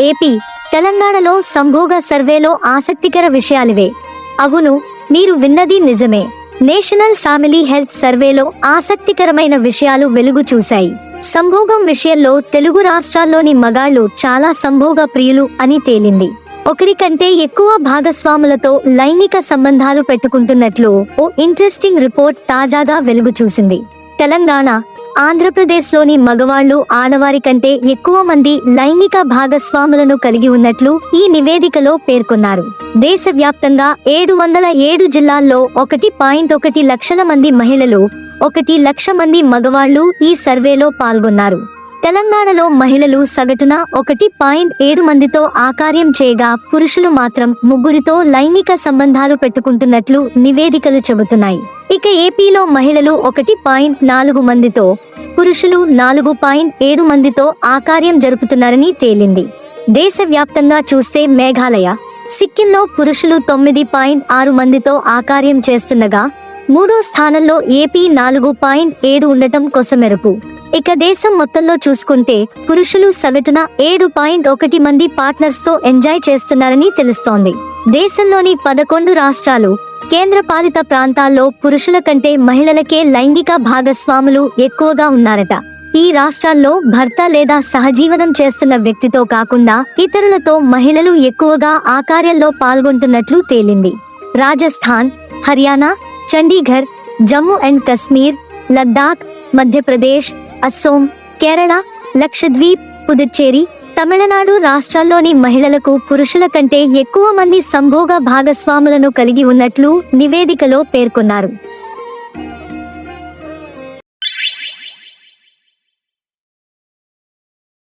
AP తెలంగాణలో సంభోగ సర్వేలో ఆసక్తికర విషయాలివే. అవును మీరు విన్నది నిజమే. నేషనల్ ఫ్యామిలీ హెల్త్ సర్వేలో ఆసక్తికరమైన విషయాలు వెలుగు చూశాయి. సంభోగం విషయంలో తెలుగు రాష్ట్రాల్లోని మగాళ్ళు చాలా సంభోగ ప్రియులు అని తేలింది. ఒకరికంటే ఎక్కువ భాగస్వాములతో లైంగిక సంబంధాలు పెట్టుకుంటున్నట్లు ఓ ఇంట్రెస్టింగ్ రిపోర్ట్ తాజాగా వెలుగు చూసింది. తెలంగాణ ఆంధ్రప్రదేశ్లోని మగవాళ్ళు ఆడవారి కంటే ఎక్కువ మంది లైంగిక భాగస్వాములను కలిగి ఉన్నట్లు ఈ నివేదికలో పేర్కొన్నారు. దేశవ్యాప్తంగా ఏడు వందల ఏడు జిల్లాల్లో ఒకటి పాయింట్ ఒకటి లక్షల మంది మహిళలు ఒకటి లక్ష మంది మగవాళ్ళు ఈ సర్వేలో పాల్గొన్నారు. తెలంగాణలో మహిళలు సగటున ఒకటి పాయింట్ ఏడు మందితో ఆకార్యం చేయగా పురుషులు మాత్రం ముగ్గురితో లైంగిక సంబంధాలు పెట్టుకుంటున్నట్లు నివేదికలు చెబుతున్నాయి. ఇక ఏపీలో మహిళలు ఒకటి పాయింట్ నాలుగు మందితో పురుషులు నాలుగు పాయింట్ ఏడు మందితో ఆకార్యం జరుపుతున్నారని తేలింది. దేశవ్యాప్తంగా చూస్తే మేఘాలయ సిక్కింలో పురుషులు తొమ్మిది పాయింట్ ఆరు మందితో ఆకార్యం చేస్తుండగా మూడో స్థానంలో ఏపీ నాలుగు పాయింట్ ఏడు ఉండటం కొసమెరుపు. ఇక దేశం మొత్తంలో చూసుకుంటే పురుషులు సగటున ఏడు పాయింట్ ఒకటి మంది పార్ట్నర్స్తో ఎంజాయ్ చేస్తున్నారని తెలుస్తోంది. దేశంలోని పదకొండు రాష్ట్రాలు కేంద్ర పాలిత ప్రాంతాల్లో పురుషుల కంటే మహిళలకే లైంగిక భాగస్వాములు ఎక్కువగా ఉన్నారట. ఈ రాష్ట్రాల్లో భర్త లేదా సహజీవనం చేస్తున్న వ్యక్తితో కాకుండా ఇతరులతో మహిళలు ఎక్కువగా ఆ కార్యంలో పాల్గొంటున్నట్లు తేలింది. రాజస్థాన్ హర్యానా చండీఘర్ జమ్మూ అండ్ కశ్మీర్ లద్దాఖ్ మధ్యప్రదేశ్ అస్సోం కేరళ లక్షద్వీప్ పుదుచ్చేరి తమిళనాడు రాష్ట్రాల్లోని మహిళలకు పురుషుల కంటే ఎక్కువ మంది సంభోగ భాగస్వాములను కలిగి ఉన్నట్లు నివేదికలో పేర్కొన్నారు.